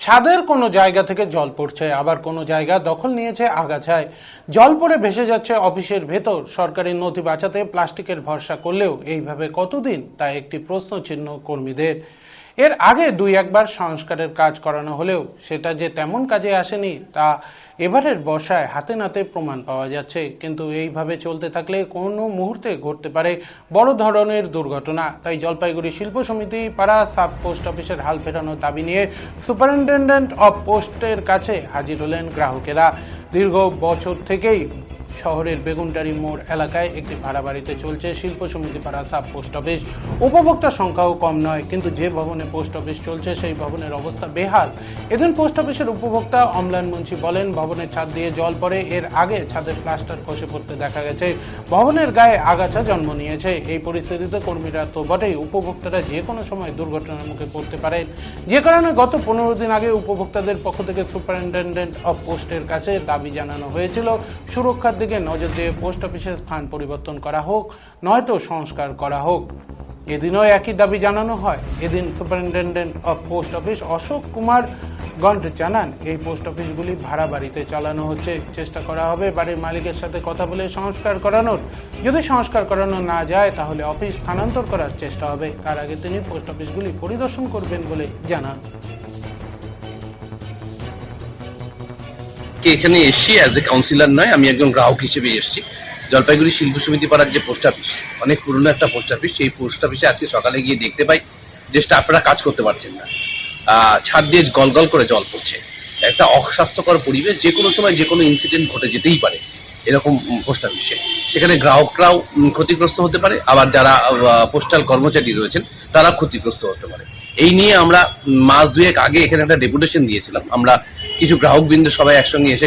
ছাদের কোনো জায়গা থেকে জল পড়ছে, আবার কোনো জায়গা দখল নিয়েছে আগাছায়। জল পড়ে ভেসে যাচ্ছে অফিসের ভেতর। সরকারি নথি বাঁচাতে প্লাস্টিকের ভরসা করলেও এইভাবে কতদিন? তা একটি প্রশ্ন চিহ্ন কর্মীদের। এর আগে দুই একবার সংস্কারের কাজ করানো হলেও সেটা যে তেমন কাজে আসেনি তা এবারের বর্ষায় হাতে নাতে প্রমাণ পাওয়া যাচ্ছে। কিন্তু এইভাবে চলতে থাকলে কোনো মুহূর্তে ঘটতে পারে বড় ধরনের দুর্ঘটনা। তাই জলপাইগুড়ি শিল্প সমিতি, পাড়া সাব পোস্ট অফিসের হাল ফেরানোর দাবি নিয়ে সুপারিনটেন্ডেন্ট অফ পোস্টের কাছে হাজির হলেন গ্রাহকেরা। দীর্ঘ বছর থেকেই শহরের বেগুনটারি মোড় এলাকায় একটি ভাড়া বাড়িতে চলছে শিল্প সমিতি পাড়া সাব পোস্ট অফিস। উপভোক্তার সংখ্যাও কম নয়, কিন্তু যে ভবনে পোস্ট অফিস চলছে সেই ভবনের অবস্থা বেহাল। এদিন পোস্ট অফিসের উপভোক্তা অমলান মুন্সি বলেন, ভবনের ছাদ দিয়ে জল পড়ে, এর আগে ছাদের প্লাস্টার খসে পড়তে দেখা গেছে। ভবনের গায়ে আগাছা জন্ম নিয়েছে। এই পরিস্থিতিতে কর্মীরা তো বটেই, উপভোক্তারা যে কোনো সময় দুর্ঘটনার মুখে পড়তে পারেন। যে কারণে গত পনেরো দিন আগে উপভোক্তাদের পক্ষ থেকে সুপারিনটেন্ডেন্ট অফ পোস্টের কাছে দাবি জানানো হয়েছিল। সুরক্ষার দিকে নজর দিয়ে পোস্ট অফিসের স্থান পরিবর্তন করা হোক, নয়তো সংস্কার করা হোক। এদিনও একই দাবি জানানো হয়। এদিন superintendent of post office Ashok Kumar Gond জানান, এই পোস্ট অফিসগুলি ভাড়া বাড়িতে চালানো হচ্ছে। চেষ্টা করা হবে বাড়ির মালিকের সাথে কথা বলে সংস্কার করানোর। যদি সংস্কার করানো না যায়, তাহলে অফিস স্থানান্তর করার চেষ্টা হবে। তার আগে তিনি পোস্ট অফিসগুলি পরিদর্শন করবেন বলে জানান। কে এখানে এসছি অ্যাজ এ কাউন্সিলর নয়, আমি একজন গ্রাহক হিসেবে এসেছি। জলপাইগুড়ি শিল্প সমিতি পাড়ার যে পোস্ট অফিস, অনেক পুরনো একটা পোস্ট অফিস, সেই পোস্ট অফিসে আজকে সকালে গিয়ে দেখতে পাই যে স্টাফরা কাজ করতে পারছেন না। ছাদ দিয়ে গলগল করে জল পড়ছে। একটা অস্বাস্থ্যকর পরিবেশ, যে কোনো সময় যে কোনো ইনসিডেন্ট ঘটে যেতেই পারে এরকম পোস্ট অফিসে। সেখানে গ্রাহকরাও ক্ষতিগ্রস্ত হতে পারে, আবার যারা পোস্টাল কর্মচারী রয়েছেন তারা ক্ষতিগ্রস্ত হতে পারে। এই নিয়ে আমরা মাস দুয়েক আগে এখানে একটা ডেপুটেশন দিয়েছিলাম। আমরা কিছু গ্রাহকবৃন্দ সবাই একসঙ্গে এসে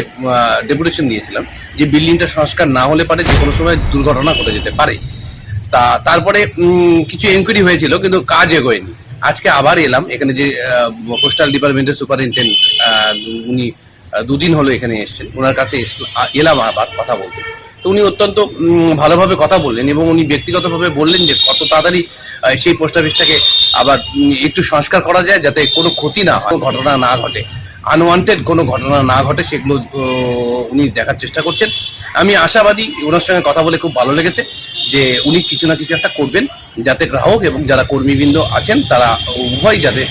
ডেপুটেশন দিয়েছিলাম যে বিল্ডিংটা সংস্কার না হলে পারে, যে কোনো সময় দুর্ঘটনা ঘটে যেতে পারে। তা, তারপরে কিছু এনকোয়ারি হয়েছিল, কিন্তু কাজ এগোয়নি। আজকে আবার এলাম, এখানে যে পোস্টাল ডিপার্টমেন্টের সুপারিনটেন্ডেন্ট উনি দুদিন হলো এখানে এসেছেন। ওনার কাছে এলাম আবার কথা বলতে। তো উনি অত্যন্ত ভালোভাবে কথা বললেন এবং উনি ব্যক্তিগতভাবে বললেন যে কত তাড়াতাড়ি সেই পোস্ট অফিসটাকে আবার একটু সংস্কার করা যায় যাতে কোনো ক্ষতি না হয় ঘটনা না ঘটে। আনওয়ান্টেড কোনো ঘটনা না ঘটে, সেগুলো উনি দেখার চেষ্টা করছেন। আমি আশাবাদী ওনার সঙ্গে কথা বলে খুব ভালো লেগেছে যে উনি কিছু না কিছু একটা করবেন যাতে গ্রাহক এবং যারা কর্মীবৃন্দ আছেন, তারা উভয় যাতে,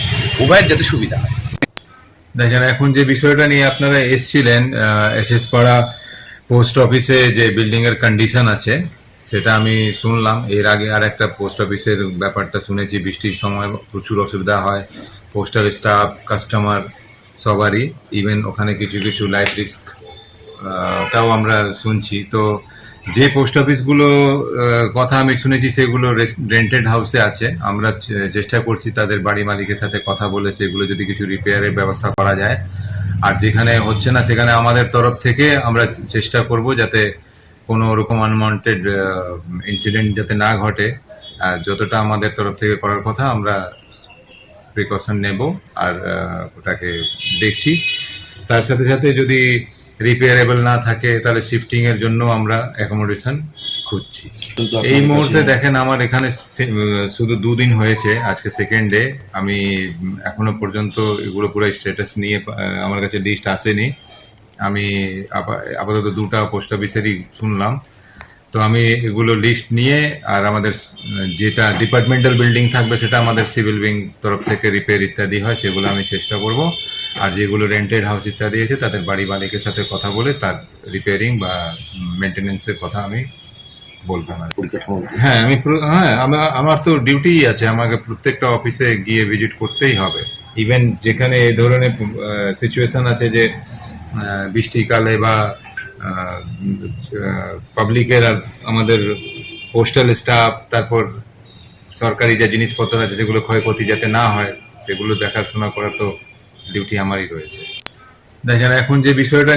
উভয়ের যাতে সুবিধা হয়। দেখেন, এখন যে বিষয়টা নিয়ে আপনারা এসছিলেন এস এস পাড়া পোস্ট অফিসে যে বিল্ডিং এর কন্ডিশন আছে, সেটা আমি শুনলাম। এর আগে আর একটা পোস্ট অফিসের ব্যাপারটা শুনেছি। বৃষ্টির সময় প্রচুর অসুবিধা হয়। পোস্টাল স্টাফ কাস্টমার সবারই ইভেন ওখানে কিছু কিছু লাইফ রিস্ক তাও আমরা শুনছি। তো যে পোস্ট অফিসগুলো কথা আমি শুনেছি সেগুলো রেন্টেড হাউসে আছে। আমরা চেষ্টা করছি তাদের বাড়ি মালিকের সাথে কথা বলে সেগুলো যদি কিছু রিপেয়ারের ব্যবস্থা করা যায়। আর যেখানে হচ্ছে না, সেখানে আমাদের তরফ থেকে আমরা চেষ্টা করব যাতে কোনো রকম আনওয়ান্টেড ইনসিডেন্ট যাতে না ঘটে। যতটা আমাদের তরফ থেকে করার কথা আমরা প্রিকশন নেব আর ওটাকে দেখছি। তার সাথে সাথে যদি রিপেয়ারেবল না থাকে তাহলে শিফটিং এর জন্য আমরা অ্যাকোমোডেশন খুঁজছি। এই মুহূর্তে দেখেন আমার এখানে শুধু দুদিন হয়েছে আজকে সেকেন্ড ডে আমি এখনও পর্যন্ত এগুলো পুরো স্ট্যাটাস নিয়ে আমার কাছে লিস্ট আসেনি। আমি আপা- আপাতত দুটা পোস্ট অফিসেরই শুনলাম। তো আমি এগুলো লিস্ট নিয়ে আর আমাদের যেটা ডিপার্টমেন্টাল বিল্ডিং থাকবে সেটা আমাদের সিভিল উইং তরফ থেকে রিপেয়ার ইত্যাদি হয় সেগুলো আমি চেষ্টা করব। আর যেগুলো রেন্টেড হাউস ইত্যাদি আছে তাদের বাড়ি মালিকের সাথে কথা বলে তার রিপেয়ারিং বা মেনটেনেন্সের কথা আমি বলব না হ্যাঁ আমি হ্যাঁ আমার আমার তো ডিউটিই আছে আমাকে প্রত্যেকটা অফিসে গিয়ে ভিজিট করতেই হবে। ইভেন যেখানে এই ধরনের সিচুয়েশন আছে যে বৃষ্টিকালে বা পাবলিকের আর আমাদের পোস্টাল স্টাফ তারপর সরকারি যে জিনিসপত্র আছে, যেগুলো ক্ষয়ক্ষতি যাতে না হয়, সেগুলো দেখাশোনা করা তো ডিউটি আমারই রয়েছে। দেখেন, এখন যে বিষয়টা